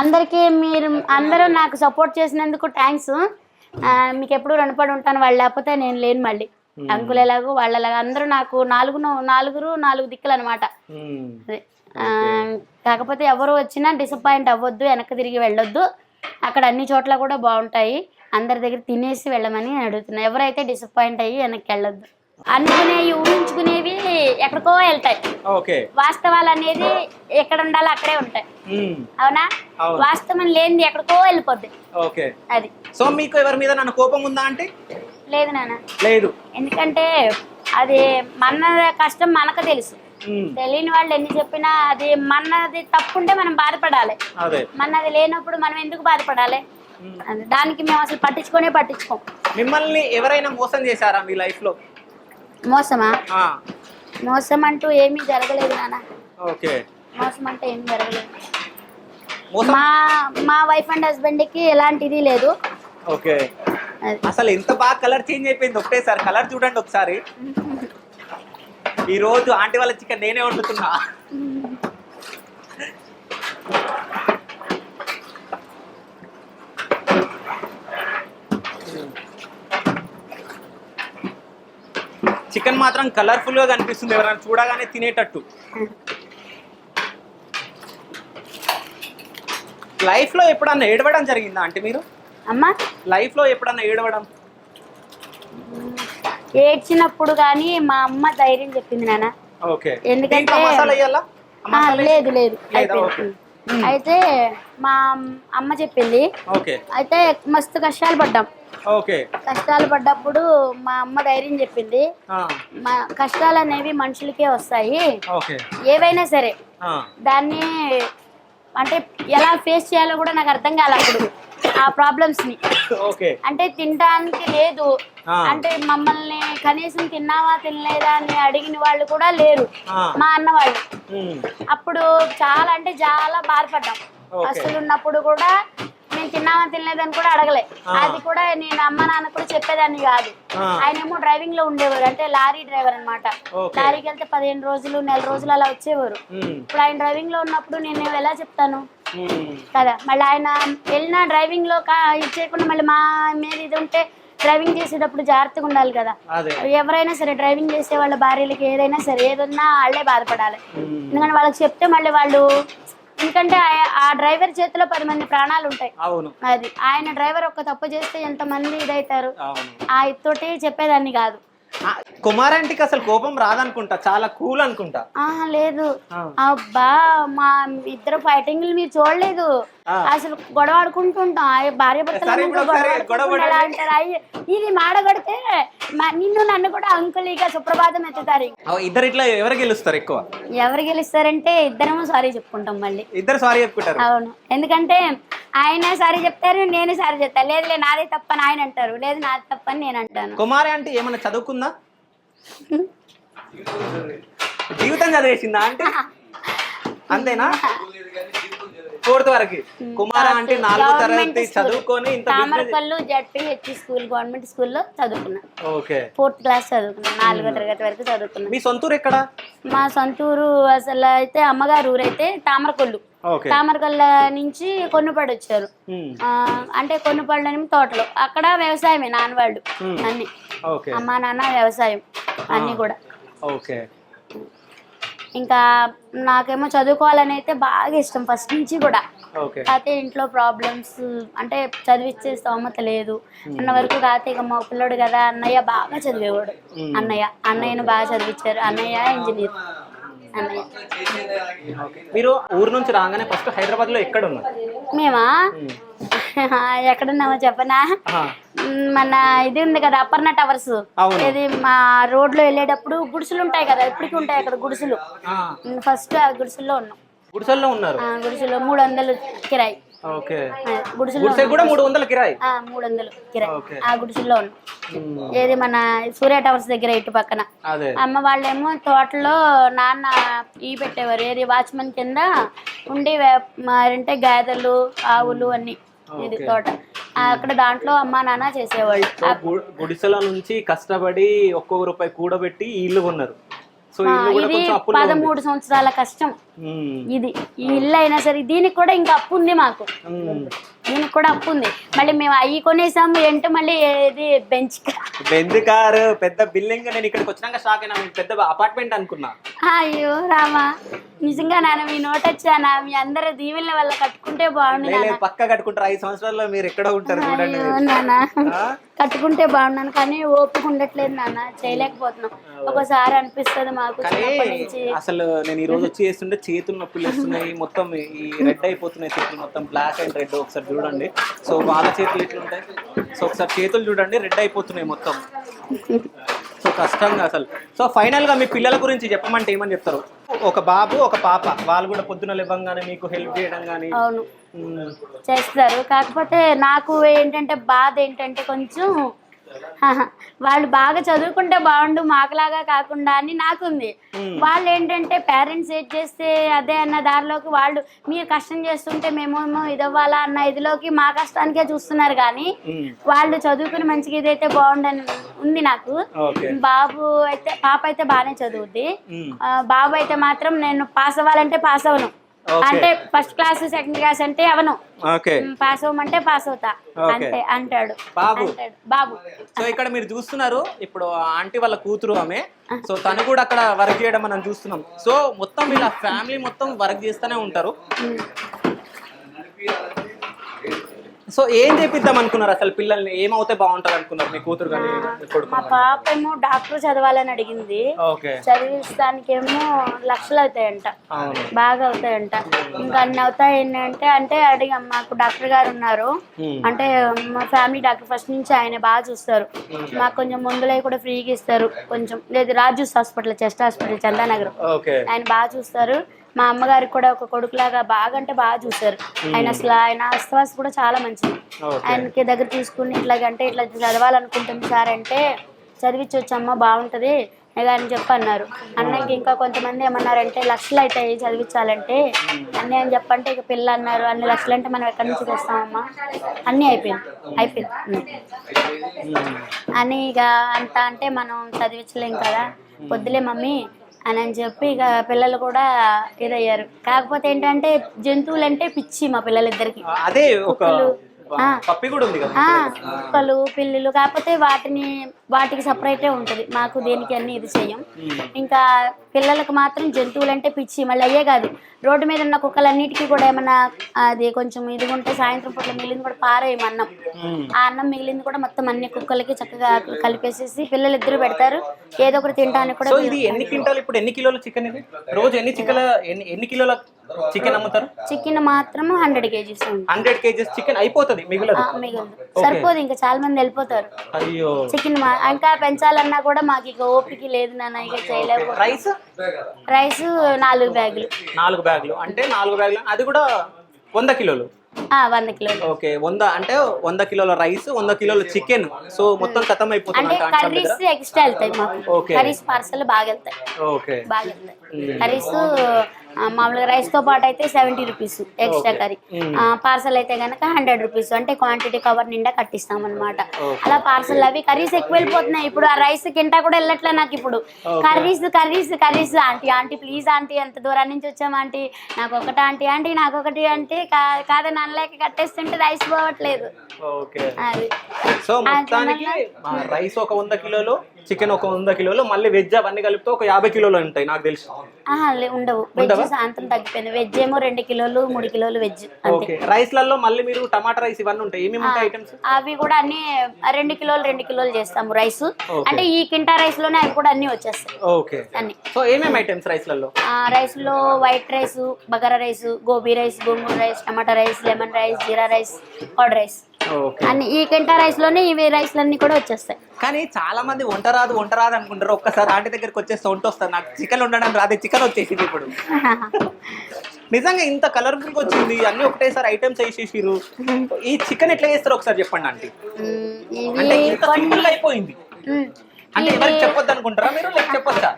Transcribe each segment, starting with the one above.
అందరికీ మీరు అందరూ నాకు సపోర్ట్ చేసినందుకు థ్యాంక్స్ మీకు ఎప్పుడు రుణపడి ఉంటాను వాళ్ళు లేకపోతే నేను లేను మళ్ళీ. అంకుల్ ఎలాగో వాళ్ళలాగా అందరూ నాకు నాలుగు నాలుగురు నాలుగు దిక్కులు అనమాట కాకపోతే ఎవరు వచ్చినా డిసప్పాయింట్ అవ్వద్దు వెనక్కి తిరిగి వెళ్ళొద్దు. అక్కడ అన్ని చోట్ల కూడా బాగుంటాయి. అందరి దగ్గర తినేసి వెళ్ళమని నేను అడుగుతున్నా. ఎవరైతే డిసప్పాయింట్ అయ్యి వెనక్కి వెళ్ళొద్దు. అనుకునేవి ఊహించుకునేవి ఎక్కడికో వెళ్తాయి. ఓకే. వాస్తవాలు అనేది ఎక్కడ ఉండాలో అక్కడే ఉంటాయి. అవునా. వాస్తవం లేనిది ఎక్కడికో వెళ్ళిపోద్ది. ఓకే. అది. సో మీకు ఎవరి మీద నన్ను కోపం ఉందా అంటే లేదు నాన్న. లేదు. ఎందుకంటే అది మన కష్టం మనకు తెలుసు. తెలియని వాళ్ళు ఎన్ని చెప్పినా అది మనది తప్పుంటే మనం బాధపడాలి. అదే. మనది లేనప్పుడు మనం ఎందుకు బాధపడాలి? దానికి మేము అసలు పట్టించుకొనే పట్టించుకోం. మిమ్మల్ని ఎవరైనా మోసం చేశారా మీ లైఫ్లో మోసమా? మోసం అంటూ ఏమీ జరగలేదు నాన్న. ఓకే. మోసం అంటే ఏమీ జరగలేదు. మా మా వైఫ్ అండ్ హస్బెండ్కి ఎలాంటిది లేదు. ఓకే. అసలు ఎంత బాగా కలర్ చేంజ్ అయిపోయింది ఒకటేసారి కలర్ చూడండి ఒకసారి. ఈ రోజు ఆంటీ వాళ్ళ చికెన్ నేనే వండుతున్నా. చికెన్ మాత్రం కలర్ఫుల్గా కనిపిస్తుంది. ఎవరైనా చూడగానే తినేటట్టు. లైఫ్లో ఎప్పుడన్నా ఏడవడం జరిగిందా అంటే మీరు? అమ్మా? లైఫ్లో ఎప్పుడన్నా ఏడవడం? ఏడ్చినప్పుడు కానీ మా అమ్మ ధైర్యం చెప్పింది నాన్న. ఓకే. ఎందుకంటే- లేదు లేదు. లేదా? అయిపోయింది. అయితే మా అమ్మ చెప్పింది. అయితే మస్తు కష్టాలు పడ్డాం. కష్టాలు పడ్డప్పుడు మా అమ్మ ధైర్యం చెప్పింది. ఆ, మా కష్టాలు అనేవి మనుషులకే వస్తాయి. ఏవైనా సరే. ఆ, దాన్ని అంటే ఎలా ఫేస్ చేయాలో కూడా నాకు అర్థం కాలే అప్పుడు. ఆ ప్రాబ్లమ్స్ని. ఓకే అంటే తినడానికి లేదు. అంటే మమ్మల్ని కనీసం తిన్నావా తినలేదా అని అడిగిన వాళ్ళు కూడా లేరు. మా అన్న వాళ్ళు. అప్పుడు చాలా అంటే చాలా బాధపడ్డాం. అసలు ఉన్నప్పుడు కూడా నేను తిన్నావా తినలేదని కూడా అడగలే. అది కూడా నేను అమ్మ నాన్న కూడా చెప్పేదాన్ని కాదు. ఆయన ఏమో డ్రైవింగ్లో ఉండేవారు. అంటే లారీ డ్రైవర్ అన్నమాట. ఓకే. లారీకి వెళ్తే పదిహేను రోజులు నెల రోజులు అలా వచ్చేవారు. ఇప్పుడు ఆయన డ్రైవింగ్లో ఉన్నప్పుడు నేను ఎలా చెప్తాను? కదా. మళ్ళీ ఆయన వెళ్ళిన డ్రైవింగ్లో కా- ఇది చేయకుండా మళ్ళీ మా మీద ఇది ఉంటే డ్రైవింగ్ చేసేటప్పుడు జాగ్రత్తగా ఉండాలి కదా. ఎవరైనా సరే డ్రైవింగ్ చేసే వాళ్ళ భార్యలకి ఏదైనా సరే ఏదన్నా వాళ్ళే బాధపడాలి. ఎందుకంటే వాళ్ళకి చెప్తే మళ్ళీ వాళ్ళు ఎందుకంటే ఆ- డ్రైవర్ చేతిలో పది మంది ప్రాణాలు ఉంటాయి. అది. ఆయన డ్రైవర్ ఒక్క తప్పు చేస్తే ఎంతమంది ఆ ఇతోటి చెప్పేదాన్ని కాదు. ఆ, కుమారాంటికి అసలు కోపం రాదనుకుంటా చాలా కూల్ అనుకుంటా ఆ లేదు. అబ్బా మా ఇద్దరు ఫైటింగ్లు మీరు చూడలేదు. అసలు గొడవ ఆడుకుంటుంటాం ఆ భార్య భర్తలు ఇది మాడగొడితే నిన్ను నన్ను కూడా అంకుల్ ఇక సుప్రభాతం ఎత్తుతారు ఇద్దరు ఇట్లా ఎవరు గెలుస్తారు ఎక్కువ? ఎవరు గెలుస్తారంటే ఇద్దరము సారీ చెప్పుకుంటాం మళ్ళీ. ఇద్దరు సారీ చెప్పుకుంటారు. అవును. ఎందుకంటే ఆయన సారీ చెప్తారు నేను సారీ చెప్తాను లేదు లేదు నాదే తప్పని ఆయన అంటారు. లేదు నాది తప్పని నేను అంటాను. కుమారి అంటే ఏమైనా చదువుకుందా? జీవితం చదివేసిందా అంటే అంతేనా? ఫోర్త్ వరకు. కుమార అంటే నాలుగో తరగతి. చదువుకొని ఇంత తామరపల్లు జడ్పీహెచ్ స్కూల్ గవర్నమెంట్ స్కూల్లో చదువుకున్నా. ఓకే. ఫోర్త్ క్లాస్ చదువుకున్నా నాలుగో తరగతి వరకు చదువుకున్నా. మీ సొంతూరు ఎక్కడ? మా సొంతూరు అసలు అయితే అమ్మగారు ఊరైతే తామరకొల్లు. తామరకొల్ల నుంచి కొన్నుపడి వచ్చారు. అంటే కొన్నుపళ్ళు అని తోటలు. అక్కడ వ్యవసాయమే నాన్నవాళ్ళు Hmm. అన్ని. అమ్మా నాన్న వ్యవసాయం అన్ని కూడా. ఓకే. ఇంకా నాకేమో చదువుకోవాలని అయితే బాగా ఇష్టం ఫస్ట్ నుంచి కూడా. కాకపోతే ఇంట్లో ప్రాబ్లమ్స్ అంటే చదివిచ్చే స్తోమత లేదు. అన్న వరకు కాకపోతే ఇక మా పిల్లడు కదా అన్నయ్య బాగా చదివేవాడు. Hmm. అన్నయ్య అన్నయ్యను బాగా చదివించారు అన్నయ్య ఇంజనీర్ అన్నయ్య. మీరు ఊరు నుంచి రాగానే ఫస్ట్ హైదరాబాద్లో ఎక్కడ ఉన్నారు? మేమా? ఎక్కడున్నామో చెప్పనా? మన ఇది ఉంది కదా అపర్ణ టవర్స్. ఇది మా రోడ్లో వెళ్ళేటప్పుడు గుడిసెలు ఉంటాయి కదా ఇప్పటికీ ఉంటాయి అక్కడ గుడిసెలు. ఫస్ట్ ఆ గుడిసెల్లో ఉన్నాం. గుడిసెల్లో ఉన్నారు? ఆ గుడిసెలో మూడు వందలు కిరాయి. ఓకే. గుడిసె కూడా మూడు వందల కిరాయి? మూడు వందలు కిరాయి. ఆ గుడిసెల్లో ఉన్నాం. ఏది మన సూర్య టవర్స్ దగ్గర ఇటు పక్కన. అదే. అమ్మ వాళ్ళేమో తోటలో నాన్న ఈ పెట్టేవారు. ఏది వాచ్మెన్ కింద ఉండి మారంటే గాదెలు ఆవులు అన్ని. ఇది. తోట అక్కడ దాంట్లో అమ్మ నాన్న చేసేవాళ్ళు గుడిసెల నుంచి కష్టపడి ఒక్కొక్క రూపాయి కూడబెట్టి ఇల్లు కొన్నారు ఇది. పదమూడు సంవత్సరాల కష్టం ఇది ఈ ఇల్లు అయినా సరే దీనికి కూడా ఇంకా అప్పు ఉంది మాకు. దీనికి కూడా అప్పు ఉంది. మళ్ళీ మేము అవి కొనేసాము ఏంటో మళ్ళీ ఏది బెంచ్ బెంజ్ కారు పెద్ద బిల్డింగ్ నేను ఇక్కడికి వచ్చినాక షాక్ అయినా పెద్ద అపార్ట్మెంట్ అనుకున్నా. అయ్యో రామా నిజంగా నాన్న మీ నోట వచ్చానా మీ అందరి దీవెనల వల్ల కట్టుకుంటే బాగుండు పక్క కట్టుకుంటారు. ఐదు సంవత్సరాల్లో మీరు ఎక్కడ ఉంటారు నాన్న? కట్టుకుంటే బాగున్నాను కానీ ఓపిక ఉండట్లేదు నాన్న. చేయలేకపోతున్నాం. ఒకసారి అనిపిస్తుంది మాకు అసలు నేను ఈ రోజు వచ్చి చేస్తుంటే చేతులు నొప్పులు వస్తున్నాయి. మొత్తం ఈ రెడ్ అయిపోతున్నాయి చేతులు మొత్తం. బ్లాక్ అండ్ రెడ్ ఒకసారి చూడండి. సో వాళ్ళ చేతులు ఎట్లుంటాయి? సో ఒకసారి చేతులు చూడండి. రెడ్ అయిపోతున్నాయి మొత్తం. సో కష్టంగా అసలు. సో ఫైనల్గా మీ పిల్లల గురించి చెప్పమంటే ఏమని చెప్తారు? ఒక బాబు ఒక పాప. వాళ్ళు కూడా పొద్దున లేవగానే మీకు హెల్ప్ చేయడం కానీ అవును. చేస్తారు. కాకపోతే నాకు ఏంటంటే బాధ ఏంటంటే కొంచెం వాళ్ళు బాగా చదువుకుంటే బాగుండు మాకులాగా కాకుండా అని నాకుంది. వాళ్ళు ఏంటంటే పేరెంట్స్ ఏం చేస్తే అదే అన్న దారిలోకి వాళ్ళు మీరు కష్టం చేస్తుంటే మేమేమో ఇదవ్వాలా అన్న ఇదిలోకి మా కష్టానికే చూస్తున్నారు కానీ వాళ్ళు చదువుకుని మంచిగా ఇదైతే బాగుండని ఉంది నాకు. బాబు అయితే పాప అయితే బాగానే చదువుద్ది. బాబు అయితే మాత్రం నేను పాస్ అవ్వాలంటే పాస్ అవ్వను. అంటే ఫస్ట్ క్లాస్ సెకండ్ క్లాస్ అంటే అవను. పాస్ అవ్వమంటే పాస్ అవుతా. అంతే అంటాడు. బాబు. బాబు. సో ఇక్కడ మీరు చూస్తున్నారు ఇప్పుడు ఆంటీ వాళ్ళ కూతురు ఆమె. సో తను కూడా అక్కడ వర్క్ చేయడం మనం చూస్తున్నాం. సో మొత్తం వీళ్ళ ఫ్యామిలీ మొత్తం వర్క్ చేస్తూనే ఉంటారు. సో ఏం చేపిద్దాం అనుకున్నారు? అసలు పిల్లల్ని ఏమవుతే బాగుంటుంది అనుకున్నారు? మీ కూతురు కానీ మీ కొడుకు మా పాప ఏమో డాక్టర్ చదవాలని అడిగింది. ఓకే. చదివిస్తానికేమో లక్షలు అవుతాయంట. అవును. బాగా అవుతాయంట. ఇంకా అన్ని అవుతాయి అంటే అంటే అడిగాం మాకు డాక్టర్ గారు ఉన్నారు. Hmm. అంటే మా ఫ్యామిలీ డాక్టర్ ఫస్ట్ నుంచి ఆయన బాగా చూస్తారు. మాకు కొంచెం మందులవి కూడా ఫ్రీగా ఇస్తారు. కొంచెం లేదు Raju's hospital chest hospital Chandanagar. Okay. ఆయన బాగా చూస్తారు. మా అమ్మగారికి కూడా ఒక కొడుకులాగా బాగా అంటే బాగా చూస్తారు ఆయన అసలు ఆయన అస్తవాస్ కూడా చాలా మంచిది. ఆయనకి దగ్గర తీసుకుని ఇట్లాగంటే ఇట్లా చదవాలనుకుంటుంది సార్ అంటే చదివించవచ్చమ్మా బాగుంటుంది. అని చెప్పి అన్నారు. అన్నకి ఇంకా కొంతమంది ఏమన్నారంటే లక్షలు అవుతాయి చదివించాలంటే అన్నీ అని చెప్పంటే ఇక పిల్ల అన్నారు అన్ని లక్షలు అంటే మనం ఎక్కడి నుంచి తెస్తామమ్మా? అన్నీ అయిపోయింది. అయిపోయింది. అని ఇక అంత అంటే మనం చదివించలేం కదా. వద్దులే మమ్మీ అని అని చెప్పి ఇక పిల్లలు కూడా ఇదయ్యారు కాకపోతే ఏంటంటే జంతువులు అంటే పిచ్చి మా పిల్లలిద్దరికి అదే ఒక ఆ. పప్పి కూడా ఉంది కదా ఆ, కుక్కలు పిల్లులు కాకపోతే వాటిని వాటికి సపరేటే ఉంటుంది. మాకు దేనికి అన్ని ఇది చెయ్యం ఇంకా పిల్లలకు మాత్రం జంతువులు అంటే పిచ్చి మళ్ళీ అయ్యే కాదు. రోడ్డు మీద ఉన్న కుక్కలన్నిటికీ కూడా ఏమన్నా అది కొంచెం ఇది ఉంటే సాయంత్రం పూట మిగిలింది కూడా పారేయం అన్నం. ఆ అన్నం మిగిలింది కూడా మొత్తం అన్ని కుక్కలకి చక్కగా కలిపేసేసి పిల్లలు ఇద్దరు పెడతారు. ఏదో ఒకటి తినడానికి కూడా ఇది ఎన్ని క్వింటాలు ఇప్పుడు ఎన్ని కిలోల చికెన్ ఇది? రోజు ఎన్ని చికెన్ ఎన్ని కిలోల చికెన్ అమ్ముతారు? చికెన్ మాత్రం hundred kgs hundred kgs chicken అయిపోతుంది మిగిలదు? ఆ, మిగలదు. సరిపోదు ఇంకా చాలా మంది వెళ్ళిపోతారు. అయ్యో. చికెన్ మా ఇంకా పెంచాలన్నా కూడా మాకు ఇక ఓపిక లేదు నాన్న ఇక చేయలేము రైస్? రైస్ నాలుగు బ్యాగులు. నాలుగు బ్యాగులు. అంటే నాలుగు బ్యాగులు. అది కూడా వంద కిలోలు? ఆ, వంద కిలోలు. ఓకే వంద. అంటే వంద కిలోల రైస్ వంద కిలోల చికెన్. సో మొత్తం ఖతం అయిపోతుంది అంటే కర్రీస్ ఎక్స్ట్రా వెళ్తాయి మాకు. Okay. కర్రీస్ పార్సల్ బాగా వెళ్తాయి. ఓకే. బాగా వెళ్తాయి. కర్రీస్ మామూలుగా రైస్తో పాటు అయితే seventy rupees extra curry parcel అయితే గనక హండ్రెడ్ రూపీస్ అంటే క్వాంటిటీ కవర్ నిండా కట్టిస్తాం అనమాట అలా పార్సల్ అవి కర్రీస్ ఎక్కువ వెళ్ళిపోతున్నాయి. ఇప్పుడు ఆ రైస్ కింటా కూడా వెళ్ళట్లే నాకు ఇప్పుడు. Curries curries curries aunty aunty please aunty ఎంత దూరం నుంచి వచ్చాం ఆంటీ నాకు ఒకటి ఆంటీ ఆంటీ నాకు ఒకటి అంటే కా- కాదని అనలేక కట్టేస్తుంటే రైస్ పోవట్లేదు. సో మొత్తానికి రైస్ ఒక వంద కిలోలు చికెన్ ఒక వంద కిలోలు మళ్ళీ వెజ్ అవన్నీ కలిపితే ఒక యాభై కిలోలు ఉంటాయి నాకు తెలిసి. ఆహా, లే- ఉండవు. వెజ్ సాయంత్రం తగ్గిపోయింది. వెజ్ ఏమో రెండు కిలోలు మూడు కిలోలు వెజ్ అంతే. ఓకే. రైస్లలో మళ్ళీ మీరు టమాటా రైస్ ఇవన్నీ ఉంటాయి. ఏమేమి ఉంటాయి ఐటమ్స్? అవి కూడా అన్ని రెండు కిలోలు రెండు కిలోలు చేస్తాము రైస్. అంటే ఈ కింటా రైస్లోనే అవి కూడా అన్ని వచ్చేస్తాయి. ఓకే. అన్ని. సో ఏమేమి ఐటమ్స్ రైస్లలో? ఆ, రైస్లో white rice bagara rice gobi rice gongura rice టమాటా rice lemon rice jeera rice curd rice. అన్ని ఈ కింటా రైస్లోనే ఇవి రైస్లన్నీ కూడా వచ్చేస్తాయి. కానీ చాలా మంది వంట రాదు వంట రాదు అనుకుంటారు. ఒక్కసారి ఆంటీ దగ్గరికి వచ్చేస్తే వంట వస్తుంది నాకు చికెన్ ఉండడం రాదు చికెన్ వచ్చేసింది ఇప్పుడు. నిజంగా ఇంత కలర్ఫుల్గా వచ్చింది. అన్ని ఒకటేసారి ఐటమ్స్ వేసేసిరు ఈ చికెన్ ఎట్లా చేస్తారో ఒకసారి చెప్పండి ఆంటీ. అంటే ఇంత సింపుల్ అయిపోయింది. అంటే ఎవరికి చెప్పొద్దు అనుకుంటారా మీరు? లేక చెప్పొచ్చా?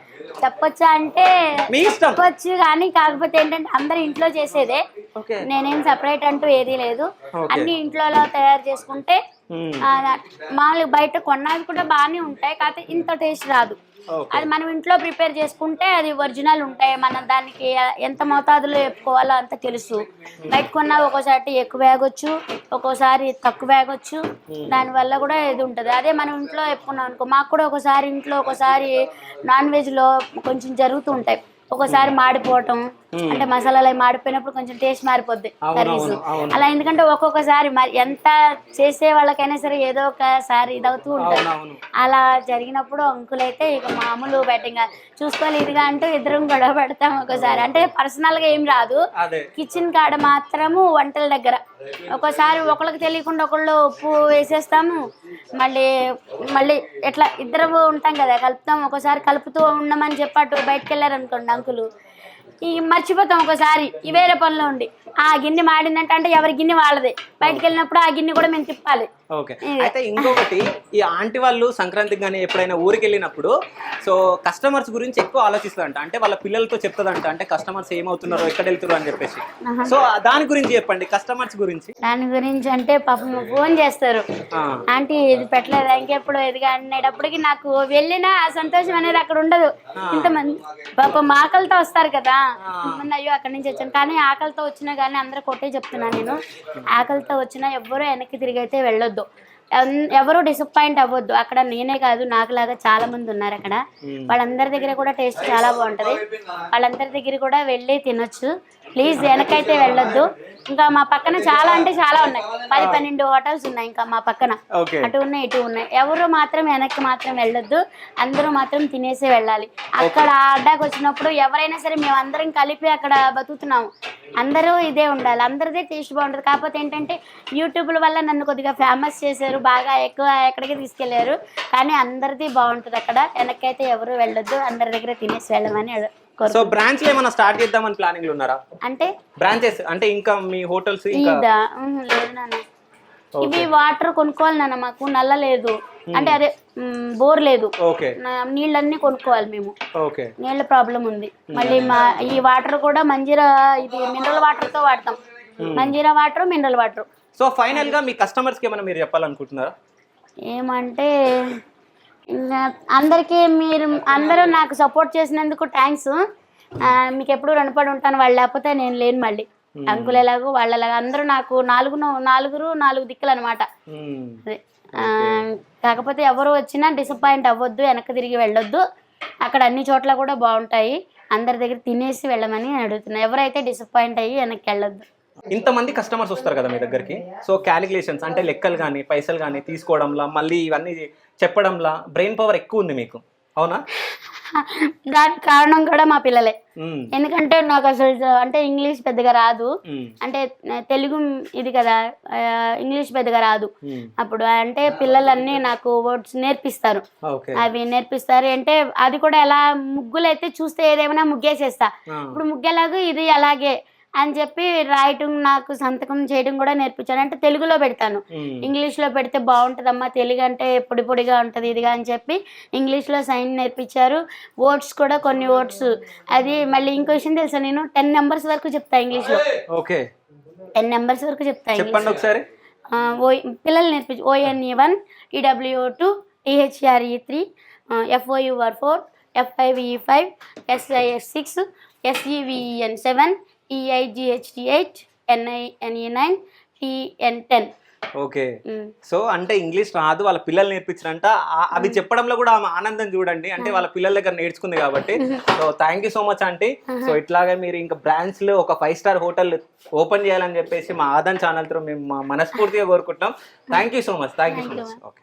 చెప్పొచ్చా అంటే మీ ఇష్టం. చెప్పొచ్చు కానీ కాకపోతే ఏంటంటే అందరు ఇంట్లో చేసేదే. ఓకే. నేనేం సపరేట్ అంటూ ఏదీ లేదు. అన్ని ఇంట్లో తయారు చేసుకుంటే మామూలుగా బయట కొన్నవి కూడా బాగానే ఉంటాయి కాకపోతే ఇంత టేస్ట్ రాదు. అది మనం ఇంట్లో ప్రిపేర్ చేసుకుంటే అది ఒరిజినల్ ఉంటాయి మనం దానికి ఎంత మోతాదులో చెప్పుకోవాలో అంత తెలుసు. బయట కొన్న ఒక్కోసారి ఎక్కువ వేగొచ్చు ఒక్కోసారి తక్కువ వేగొచ్చు దానివల్ల కూడా ఇది ఉంటుంది. అదే మనం ఇంట్లో చెప్పుకున్నాం అనుకో మాకు కూడా ఒకసారి ఇంట్లో ఒకసారి నాన్ వెజ్లో కొంచెం జరుగుతూ ఉంటాయి. ఒకసారి మాడిపోవటం అంటే మసాలాలు అవి మాడిపోయినప్పుడు కొంచెం టేస్ట్ మారిపోద్ది కర్రీస్. అలా ఎందుకంటే ఒక్కొక్కసారి మరి ఎంత చేసే వాళ్ళకైనా సరే ఏదో ఒకసారి ఇదవుతూ ఉంటుంది అలా జరిగినప్పుడు అంకుల్ అయితే ఇక మామూలు బెట్టింగ్ చూసుకోవాలి ఇదిగా అంటూ ఇద్దరం గొడవ పెడతాం ఒకసారి. అంటే పర్సనల్గా ఏం రాదు. కిచెన్ కాడ మాత్రము వంటల దగ్గర. ఒకసారి ఒకళ్ళకి తెలియకుండా ఒకళ్ళు ఉప్పు వేసేస్తాము. మళ్ళీ మళ్ళీ ఎట్లా ఇద్దరు ఉంటాం కదా కలుపుతాం. ఒకసారి కలుపుతూ ఉండమని చెప్పట్టు బయటకు వెళ్ళారనుకోండి అంకులు. ఈ మర్చిపోతాం ఒకసారి. ఈ వేరే పనిలో ఉండి. ఆ గిన్నె మాడిందంటే అంటే ఎవరి గిన్నె వాళ్ళదే. బయటకు వెళ్ళినప్పుడు ఆ గిన్నె కూడా మేము తిప్పాలి. ఓకే. అయితే ఇంకొకటి ఈ ఆంటీ వాళ్ళు సంక్రాంతికి కానీ ఎప్పుడైనా ఊరికి వెళ్ళినప్పుడు సో కస్టమర్స్ గురించి ఎక్కువ ఆలోచిస్తారంట. అంటే వాళ్ళ పిల్లలతో చెప్తుందంట. అంటే కస్టమర్స్ ఏమవుతున్నారో ఎక్కడ వెళ్తున్నారు అని చెప్పేసి. సో దాని గురించి చెప్పండి కస్టమర్స్ గురించి. దాని గురించి అంటే పాపం ఫోన్ చేస్తారు. ఆంటీ ఇది పెట్టలేదా? ఇంకెప్పుడు ఎదిగా అనేటప్పటికి నాకు వెళ్ళిన ఆ సంతోషం అనేది అక్కడ ఉండదు. ఇంతమంది పాపం ఆకలితో వస్తారు కదా. ఇంతమంది అయ్యో అక్కడి నుంచి వచ్చాను. కానీ ఆకలితో వచ్చినా కానీ అందరూ కొట్టే చెప్తున్నాను నేను. ఆకలితో వచ్చినా ఎవ్వరూ వెనక్కి తిరిగి అయితే వెళ్ళొద్దు. ఎన్- ఎవరు డిసప్పాయింట్ అవ్వద్దు. అక్కడ నేనే కాదు నాకులాగా చాలా మంది ఉన్నారు అక్కడ. వాళ్ళందరి దగ్గర కూడా టేస్ట్ చాలా బాగుంటది. వాళ్ళందరి దగ్గర కూడా వెళ్ళి తినొచ్చు. ప్లీజ్ వెనకైతే వెళ్ళొద్దు. ఇంకా మా పక్కన చాలా అంటే చాలా ఉన్నాయి. పది పన్నెండు హోటల్స్ ఉన్నాయి ఇంకా మా పక్కన. అటు ఉన్నాయి ఇటు ఉన్నాయి. ఎవరు మాత్రం వెనక్కి మాత్రం వెళ్ళొద్దు. అందరూ మాత్రం తినేసి వెళ్ళాలి. అక్కడ అడ్డాకి వచ్చినప్పుడు ఎవరైనా సరే మేము అందరం కలిపి అక్కడ బతుకుతున్నాము. అందరూ ఇదే ఉండాలి. అందరిదే టేస్ట్ బాగుంటుంది. కాకపోతే ఏంటంటే యూట్యూబ్ల వల్ల నన్ను కొద్దిగా ఫేమస్ చేశారు. బాగా ఎక్కువ ఎక్కడికి తీసుకెళ్ళారు. కానీ అందరిది బాగుంటుంది అక్కడ. వెనక్కి అయితే ఎవరు వెళ్ళొద్దు. అందరి దగ్గర తినేసి వెళ్ళమని సో బ్రాంచ్ ఏమైనా స్టార్ట్ చేద్దామని ప్లానింగ్లో ఉన్నారా? అంటే బ్రాంచెస్ అంటే ఇంకా మీ హోటల్స్ ఇంకా ఇదా? ఉహు, లేదు నాన్న. ఇవి వాటర్ కొనుక్కోవాలి నాన్న మాకు నల్ల లేదు. అంటే అదే మ్, బోర్ లేదు. ఓకే నా- నీళ్ళన్నీ కొనుక్కోవాలి మేము. ఓకే నీళ్ళ ప్రాబ్లం ఉంది. మళ్ళీ మా ఈ వాటర్ కూడా మంజీరా ఇది మినరల్ వాటర్తో వాడతాం. Manjeera water mineral water so ఫైనల్గా మీ కస్టమర్స్కి ఏమైనా మీరు చెప్పాలనుకుంటున్నారా? ఏమంటే అందరికీ మీరు అందరూ నాకు సపోర్ట్ చేసినందుకు థ్యాంక్స్ మీకు ఎప్పుడు రుణపడి ఉంటాను వాళ్ళు లేకపోతే నేను లేను మళ్ళీ. అంకుల్ ఎలాగో వాళ్ళలాగా అందరూ నాకు నాలుగు నాలుగురు నాలుగు దిక్కులు అనమాట కాకపోతే ఎవరు వచ్చినా డిసప్పాయింట్ అవ్వద్దు వెనక్కి తిరిగి వెళ్ళొద్దు. అక్కడ అన్ని చోట్ల కూడా బాగుంటాయి. అందరి దగ్గర తినేసి వెళ్ళమని నేను అడుగుతున్నా. ఎవరైతే డిసప్పాయింట్ అయ్యి వెనక్కి వెళ్ళొద్దు. ఇంతమంది కస్టమర్స్ వస్తారు కదా మీ దగ్గరికి. సో క్యాలిక్యులేషన్స్ అంటే లెక్కలు కానీ పైసలు కానీ తీసుకోవడంలా మళ్ళీ ఇవన్నీ చెప్పడంలా బ్రెయిన్ పవర్ ఎక్కువ ఉంది మీకు. అవునా? దానికి కారణం కూడా మా పిల్లలే. ఎందుకంటే నాకు అసలు అంటే ఇంగ్లీష్ పెద్దగా రాదు. అంటే తెలుగు ఇది కదా ఇంగ్లీష్ పెద్దగా రాదు. అప్పుడు అంటే పిల్లలన్నీ నాకు వర్డ్స్ నేర్పిస్తారు. అవి నేర్పిస్తారు. అంటే అది కూడా ఎలా ముగ్గులు అయితే చూస్తే ఏదేమైనా ముగ్గేసేస్తా. ఇప్పుడు ముగ్గేలాగా ఇది అలాగే అని చెప్పి రాయటం నాకు సంతకం చేయడం కూడా నేర్పించాను. అంటే తెలుగులో పెడతాను. ఇంగ్లీష్లో పెడితే బాగుంటుందమ్మా తెలుగు అంటే పొడి పొడిగా ఉంటుంది ఇదిగా అని చెప్పి ఇంగ్లీష్లో సైన్ నేర్పించారు. వర్డ్స్ కూడా కొన్ని వర్డ్స్ అది మళ్ళీ ఇంకో విషయం తెలుసా నేను? టెన్ నెంబర్స్ వరకు చెప్తా ఇంగ్లీష్లో. ఓకే. టెన్ నెంబర్స్ వరకు చెప్తా ఇంగ్లీష్ చెప్పండి ఒకసారి. ఓ పిల్లలు నేర్పించు. O N E one E W two T H R E E three F O U R four F I V E five S I S six S E V E N seven eight N I N E nine T N ten okay. So అంటే English రాదు వాళ్ళ పిల్లలు నేర్పించారంట అవి చెప్పడంలో కూడా ఆమె ఆనందం చూడండి. అంటే వాళ్ళ పిల్లల దగ్గర నేర్చుకుంది కాబట్టి. So thank you so much aunty so ఇట్లాగే మీరు ఇంకా బ్రాంచ్లో ఒక ఫైవ్ స్టార్ హోటల్ ఓపెన్ చేయాలని చెప్పేసి మా ఆదాన్ ఛానల్తో మేము మనస్ఫూర్తిగా కోరుకుంటున్నాం. Thank you so much thank you so much okay